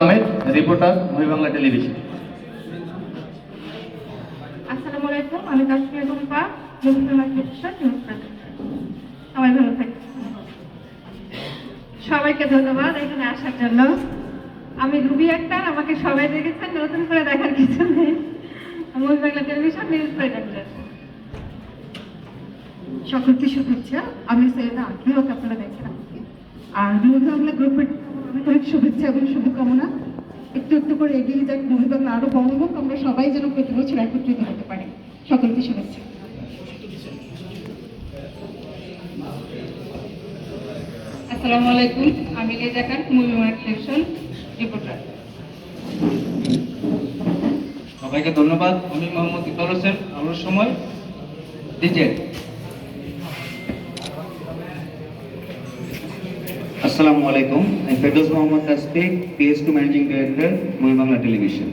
Ahmed, reporter আমি রুবি আক্তার, আমাকে সবাই দেখেছেন, নতুন করে দেখার কিছু নেই। বাংলা টেলিভিশন নিউজ সকলকে শুভেচ্ছা। আমি সৈয়দা আখি ওকে আপনারা দেখেন আর গ্রুপের অনেক অনেক শুভেচ্ছা এবং শুভকামনা। একটু একটু করে এগিয়ে যাক মুভি বাংলা আরও বড় হোক আমরা সবাই যেন প্রতি বছর একত্রিত হতে পারি। সকলকে শুভেচ্ছা। আসসালামু আলাইকুম। আমি Leza Khan movie television reporter. সবাইকে ধন্যবাদ। আমি মোহাম্মদ ইকবাল হোসেন আমার সময় ডিজে। আসসালামু আলাইকুম। আমি Ferdous Mohammad Tasfiq PS to managing director movie Bangla television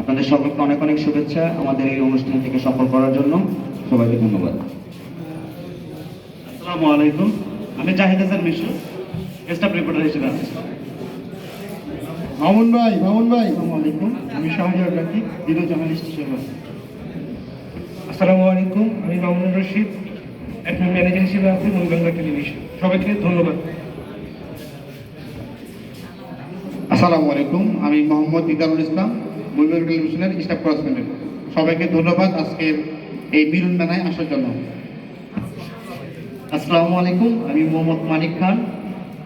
আপনাদের সকলকে অনেক অনেক শুভেচ্ছা আমাদের এই অনুষ্ঠান থেকে সফল করার জন্য। সবাইকে ধন্যবাদ। আসসালামু আলাইকুম। আমি জাহিদ হাসান মিশু স্টাফ রিপোর্টার হিসেবে আছি। মামুন ভাই মামুন ভাই। আসসালামু আলাইকুম। আমি শাহজাহান রাকিব ভিডিও জার্নালিস্ট হিসেবে আছি। আসসালামু আলাইকুম। আমি মামুনুর রশিদ অ্যাডমিন ম্যানেজার হিসেবে আছি মুভি বাংলা টেলিভিশন সবাইকে ধন্যবাদ। আসসালামু আলাইকুম। আমি মোহাম্মদ ইদারুল ইসলাম মুভি টেলিভিশনের স্টাফ করেসপন্ডেন্ট। সবাইকে ধন্যবাদ আজকের এই মিলন মেলায় আসার জন্য। আসসালামু আলাইকুম, আমি মোহাম্মদ মানিক খান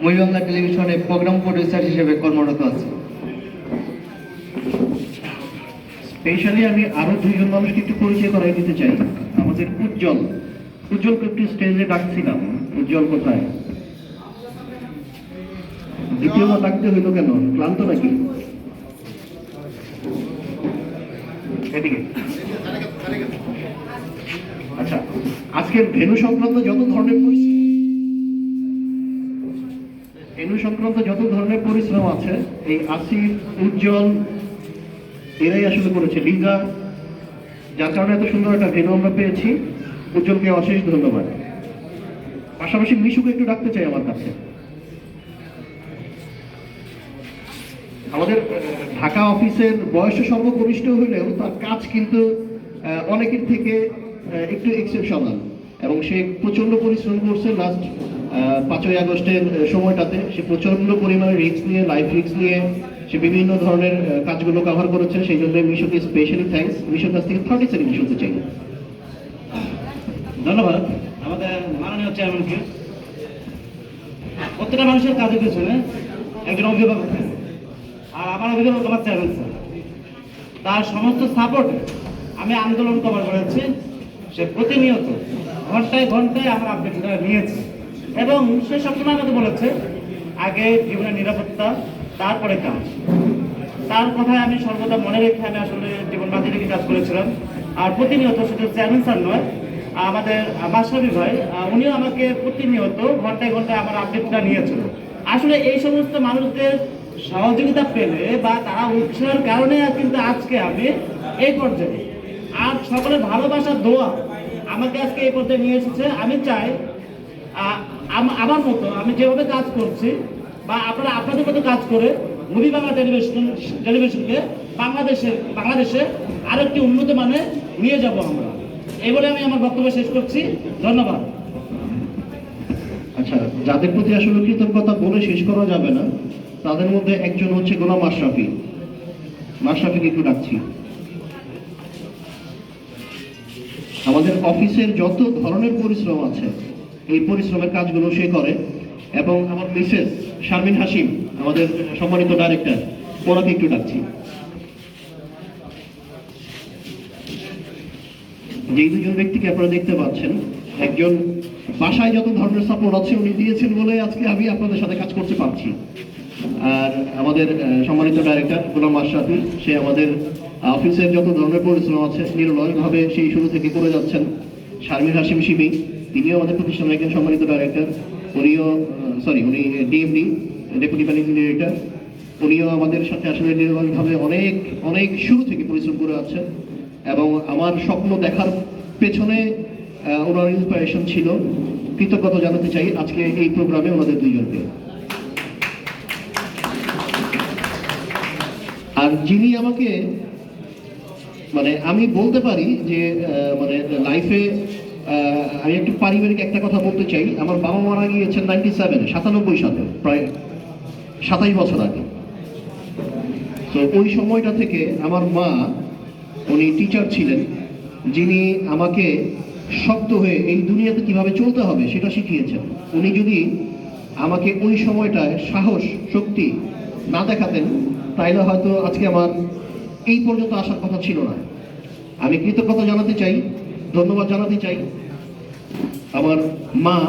মুভি বাংলা টেলিভিশনের প্রোগ্রাম প্রডিউসার হিসেবে কর্মরত আছি। স্পেশালি আমি আরও দুইজন মানুষকে একটু পরিচয় করাই দিতে চাই। আমাদের উজ্জ্বল উজ্জ্বলকে একটু স্টেজে ডাকছিলাম। উজ্জ্বল কোথায়? দ্বিতীয়বার ডাকতে হইল কেন? ক্লান্ত নাকি? আচ্ছা আজকের ভেনু সংক্রান্ত যত ধরনের ভেনু সংক্রান্ত যত ধরনের পরিশ্রম আছে, এই আসিফ উজ্জ্বল এরাই আসলে করেছে। লিজা, যার কারণে এত সুন্দর একটা ভেনু আমরা পেয়েছি। উজ্জ্বলকে অশেষ ধন্যবাদ। পাশাপাশি মিশুকে একটু ডাকতে চাই আমার কাছে। আমাদের ঢাকা অফিসের বয়স সর্বকনিষ্ঠ হলেও তার কাজ কিন্তু অনেকের থেকে একটু এক্সেপশনাল এবং সে প্রচণ্ড পরিশ্রম করছে লাস্ট পাঁচই আগস্টের সময়টাতে। সে প্রচণ্ড পরিমাণে রিস্ক নিয়ে লাইফ রিস্ক নিয়ে, সে বিভিন্ন ধরনের কাজগুলো কভার করেছে। সেই জন্য মিশোকে স্পেশালি থ্যাঙ্কস মিশোর কাছ থেকে থার্টি সেকেন্ড শুনতে চাই। ধন্যবাদ। আমাদের মাননীয় চেয়ারম্যানকে প্রত্যেকটা মানুষের কাজের পেছনে একজন অভিভাবক আর আমার অভিভাবক আমার চেয়ারম্যান স্যার তার সমস্ত সাপোর্টে আমি আন্দোলন কভার করেছি। সে প্রতিনিয়ত ঘন্টায় ঘন্টায় আমার আপডেটটা নিয়েছে। এবং সে সবসময় আমাকে বলেছে, আগে জীবনের নিরাপত্তা, তারপরে কাজ। তার কথায় আমি সর্বদা মনে রেখে আমি আসলে জীবন বাজি রেখে কাজ করেছিলাম। আর প্রতিনিয়ত শুধু চেয়ারম্যান স্যার নয়, আমাদের মাস্টারবি ভাই উনিও আমাকে প্রতিনিয়ত ঘন্টায় ঘন্টায় আমার আপডেটটা নিয়েছিল। আসলে এই সমস্ত মানুষদের সহযোগিতা পেলে বা তারা উৎসাহের কারণে কিন্তু আজকে আমি এই পর্যায়ে। আর সকলের ভালোবাসার দোয়া আমাকে আজকে এই পর্যায়ে নিয়ে এসেছে। আমি চাই আমার মতো আমি যেভাবে কাজ করছি বা আপনারা আপনাদের মতো কাজ করে মুভি বাংলা টেলিভিশন, টেলিভিশনকে বাংলাদেশে বাংলাদেশে আরেকটি উন্নত মানে নিয়ে যাব আমরা। এই বলে আমি আমার বক্তব্য শেষ করছি। ধন্যবাদ। আচ্ছা যাদের প্রতি আসলে কৃতজ্ঞতা বলে শেষ করা যাবে না তাদের মধ্যে একজন হচ্ছে গোলাম আশরাফি। মাশরাফিকে একটু ডাকছি। আমাদের অফিসের যত ধরনের পরিশ্রম আছে, এই পরিশ্রমের কাজগুলো সে করে এবং আমার মিসেস শারমিন হাসিম আমাদের সম্মানিত ডাইরেক্টর ওনাকে একটু ডাকছি। যেই দুজন ব্যক্তিকে আপনারা দেখতে পাচ্ছেন একজন বাসায় যত ধরনের সাপোর্ট আছে উনি দিয়েছেন বলে আজকে আমি আপনাদের সাথে কাজ করতে পারছি। আর আমাদের সম্মানিত ডাইরেক্টর গোলাম আশরাফি, সে আমাদের অফিসের যত ধরনের পরিশ্রম আছে নির্লয়ভাবে সেই শুরু থেকে করে যাচ্ছেন। শারমিন হাসিম শিবি, তিনিও আমাদের প্রতিষ্ঠানের একজন সম্মানিত ডাইরেক্টর উনিও সরি উনি ডিএমডি ডেপুটি ম্যানেজিং ডিরেক্টর উনিও আমাদের সাথে আসলে নির্লয়ভাবে অনেক অনেক শুরু থেকে পরিশ্রম করে আছেন এবং আমার স্বপ্ন দেখার পেছনে ওনার ইন্সপিরেশন ছিল। কৃতজ্ঞতা জানাতে চাই আজকে এই প্রোগ্রামে ওনাদের দুইজনকে। আর যিনি আমাকে মানে আমি বলতে পারি যে মানে লাইফে আমি একটু পারিবারিক একটা কথা বলতে চাই। আমার বাবা মারা গিয়েছেন নাইনটি সেভেনে সাতানব্বই সালে, প্রায় সাতাইশ বছর আগে। তো ওই সময়টা থেকে আমার মা, উনি টিচার ছিলেন। যিনি আমাকে শক্ত হয়ে এই দুনিয়াতে কীভাবে চলতে হবে সেটা শিখিয়েছেন। উনি যদি আমাকে ওই সময়টায় সাহস, শক্তি না দেখাতেন, তাইলে হয়তো আজকে আমার এই পর্যন্ত আসার কথা ছিল না। আমি কৃতজ্ঞতা জানাতে চাই, ধন্যবাদ জানাতে চাই। আমার মা,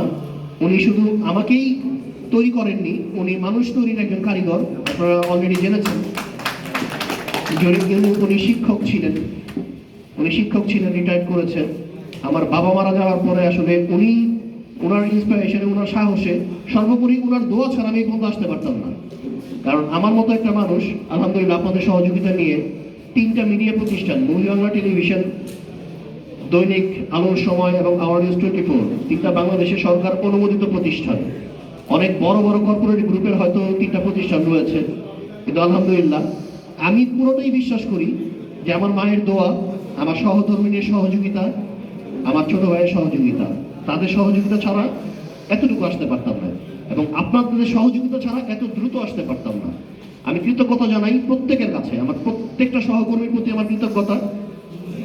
উনি শুধু আমাকেই তৈরি করেননি, উনি মানুষ তৈরির একজন কারিগর, আপনারা অলরেডি জেনেছেন। জরি- উনি- উনি শিক্ষক ছিলেন। উনি শিক্ষক ছিলেন রিটায়ার করেছেন। আমার বাবা মারা যাওয়ার পরে আসলে উনি ওনার ইন্সপিরেশনে ওনার সাহসে সর্বোপরি ওনার দোয়া ছাড়া আমি পর্যন্ত আসতে পারতাম না। কারণ আমার মতো একটা মানুষ, আলহামদুলিল্লাহ আপনাদের সহযোগিতা নিয়ে তিনটা মিডিয়া প্রতিষ্ঠান বাংলা টেলিভিশন দৈনিক আলোর সময় এবং আওয়ার নিউজ টোয়েন্টি ফোর তিনটা বাংলাদেশের সরকার অনুমোদিত প্রতিষ্ঠান। অনেক বড় বড় কর্পোরেট গ্রুপের হয়তো তিনটা প্রতিষ্ঠান রয়েছে। কিন্তু আলহামদুলিল্লাহ, আমি পুরোটাই বিশ্বাস করি যে আমার মায়ের দোয়া, আমার সহধর্মিনীর সহযোগিতা আমার ছোট ভাইয়ের সহযোগিতা। তাদের সহযোগিতা ছাড়া এতটুকু আসতে পারতাম না। এবং আপনাদের সহযোগিতা ছাড়া এত দ্রুত আসতে পারতাম না। আমি কৃতজ্ঞতা জানাই প্রত্যেকের কাছে। আমার প্রত্যেকটা সহকর্মীর প্রতি আমার কৃতজ্ঞতা।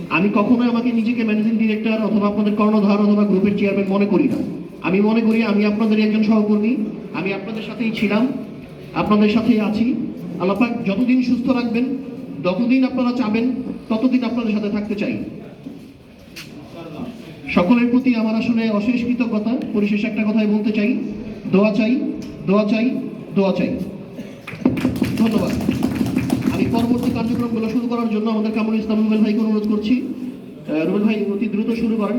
আমি কখনোই আমাকে নিজেকে ম্যানেজিং ডিরেক্টর অথবা আপনাদের কর্ণধার অথবা গ্রুপের চেয়ারম্যান মনে করি না। আমি মনে করি আমি আপনাদের একজন সহকর্মী। আমি আপনাদের সাথেই ছিলাম। আপনাদের সাথেই আছি। আল্লাপাক যতদিন সুস্থ রাখবেন, যতদিন আপনারা চাবেন, ততদিন আপনাদের সাথে থাকতে চাই। সকলের প্রতি আমার আসলে অশেষ কৃতজ্ঞতা। পরিশেষে একটা কথাই বলতে চাই। দোয়া চাই দোয়া চাই দোয়া চাই। ধন্যবাদ। আমি পরবর্তী কার্যক্রমগুলো শুরু করার জন্য আমাদের কামরুল ইসলাম রুবেল ভাইকে অনুরোধ করছি। রুবেল ভাই, অতি দ্রুত শুরু করেন।